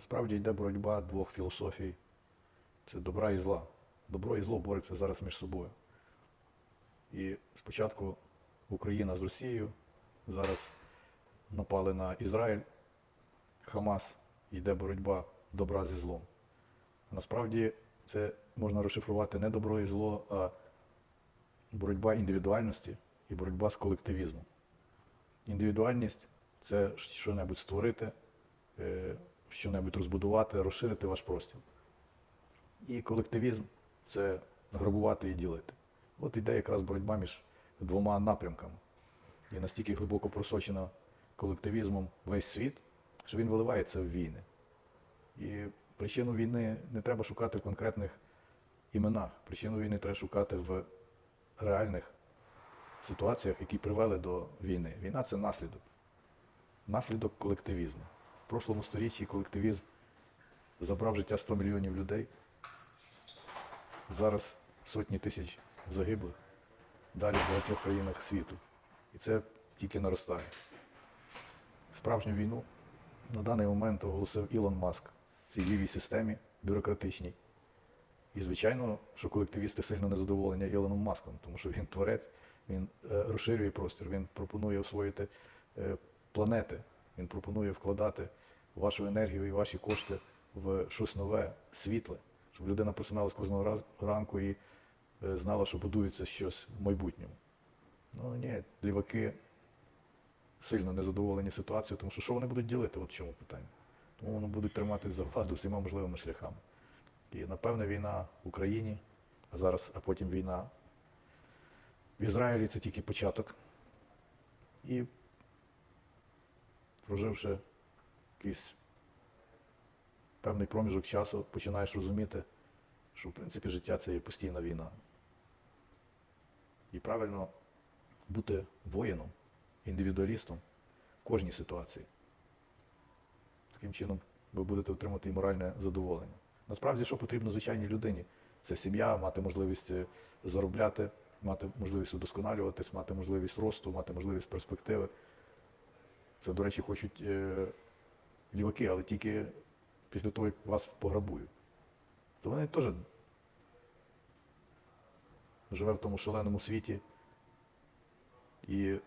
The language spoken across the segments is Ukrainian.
Насправді йде боротьба двох філософій. Це добра і зла. Добро і зло борються зараз між собою. І спочатку Україна з Росією, зараз напали на Ізраїль, Хамас, йде боротьба добра зі злом. Насправді це можна розшифрувати не добро і зло, а боротьба індивідуальності і боротьба з колективізмом. Індивідуальність це що-небудь створити, е, що-небудь розбудувати, розширити ваш простір. І колективізм це грабувати і ділити. От іде якраз боротьба між двома напрямками. І настільки глибоко просочена колективізмом весь світ, що він виливається в війни. І причину війни не треба шукати в конкретних іменах. Причину війни треба шукати в реальних ситуаціях, які привели до війни. Війна це наслідок. Наслідок колективізму. В прошлому сторіччі колективізм забрав життя 100 мільйонів людей. Зараз сотні тисяч загиблих далі в багатьох країнах світу. І це тільки наростає. Справжню війну на даний момент оголосив Ілон Маск в цій лівій системі бюрократичній. І, звичайно, що колективісти сильно незадоволені Ілоном Маском, тому що він творець, він е, розширює простір, він пропонує освоїти е, планети, він пропонує вкладати вашу енергію і ваші кошти в щось нове, світле, щоб людина просиналась кожного ранку і е, знала, що будується щось в майбутньому. Ну ні, ліваки сильно незадоволені ситуацією, тому що що вони будуть ділити, от в чому питання. Тому вони будуть триматись за владу всіма можливими шляхами. І напевне війна в Україні, а зараз, а потім війна в Ізраїлі це тільки початок. І проживши якийсь певний проміжок часу, починаєш розуміти, що в принципі життя це є постійна війна. І правильно бути воїном, індивідуалістом в кожній ситуації. Таким чином ви будете отримати і моральне задоволення. Насправді, що потрібно звичайній людині? Це сім'я, мати можливість е, заробляти, мати можливість удосконалюватись, мати можливість росту, мати можливість перспективи. Це, до речі, хочуть е, ліваки, але тільки після того, як вас пограбують. То вони теж живе в тому шаленому світі і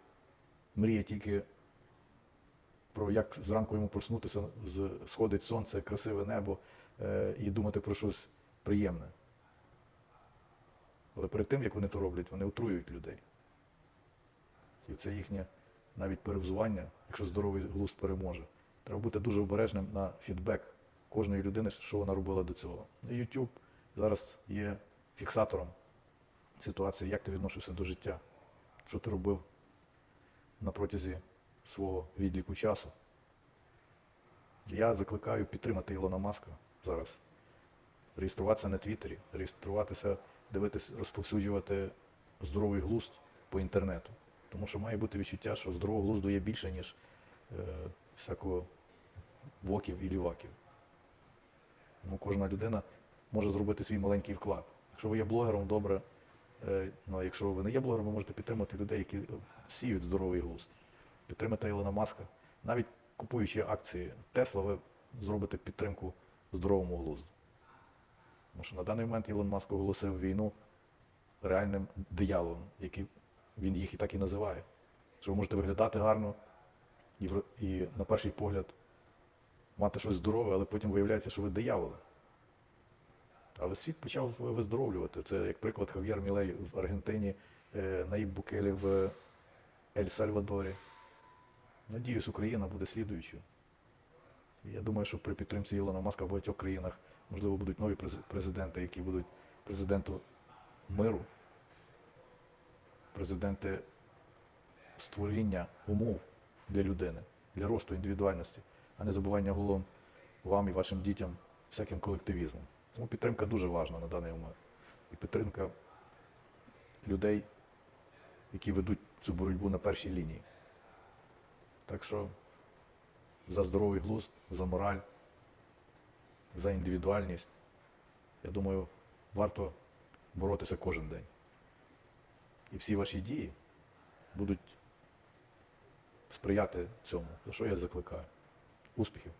мріє тільки про як зранку йому проснутися, сходить сонце, красиве небо е, і думати про щось приємне. Але перед тим, як вони то роблять, вони отруюють людей. І це їхнє навіть перевзування, якщо здоровий глузд переможе. Треба бути дуже обережним на фідбек кожної людини, що вона робила до цього. І YouTube зараз є фіксатором ситуації, як ти відносишся до життя, що ти робив на протязі свого відліку часу. Я закликаю підтримати Ілона Маска зараз. Реєструватися на Твіттері, реєструватися, дивитись, розповсюджувати здоровий глузд по інтернету. Тому що має бути відчуття, що здорового глузду є більше, ніж е, всякого воків і ліваків. Тому кожна людина може зробити свій маленький вклад. Якщо ви є блогером, добре. Е, Ну, а якщо ви не є блогером, ви можете підтримати людей, які е, сіють здоровий глузд. Підтримати Ілона Маска. Навіть купуючи акції Тесла, ви зробите підтримку здоровому глузду. Тому що на даний момент Ілон Маск оголосив війну реальним дияволом, який він їх і так і називає. Що ви можете виглядати гарно і, і на перший погляд мати щось здорове, але потім виявляється, що ви дияволи. Але світ почав виздоровлювати. Це як приклад Хав'єр Мілей в Аргентині, е, Наїб Букелі в Ель-Сальвадорі. Надіюсь, Україна буде слідуючою. Я думаю, що при підтримці Ілона Маска в багатьох країнах, можливо, будуть нові президенти, які будуть президенту миру, президенти створіння умов для людини, для росту індивідуальності, а не забування головом вам і вашим дітям всяким колективізмом. Тому підтримка дуже важна на даний момент. І підтримка людей, які ведуть цю боротьбу на першій лінії. Так що за здоровий глузд, за мораль, за індивідуальність, я думаю, варто боротися кожен день. І всі ваші дії будуть сприяти цьому, за що я закликаю. Успіхів!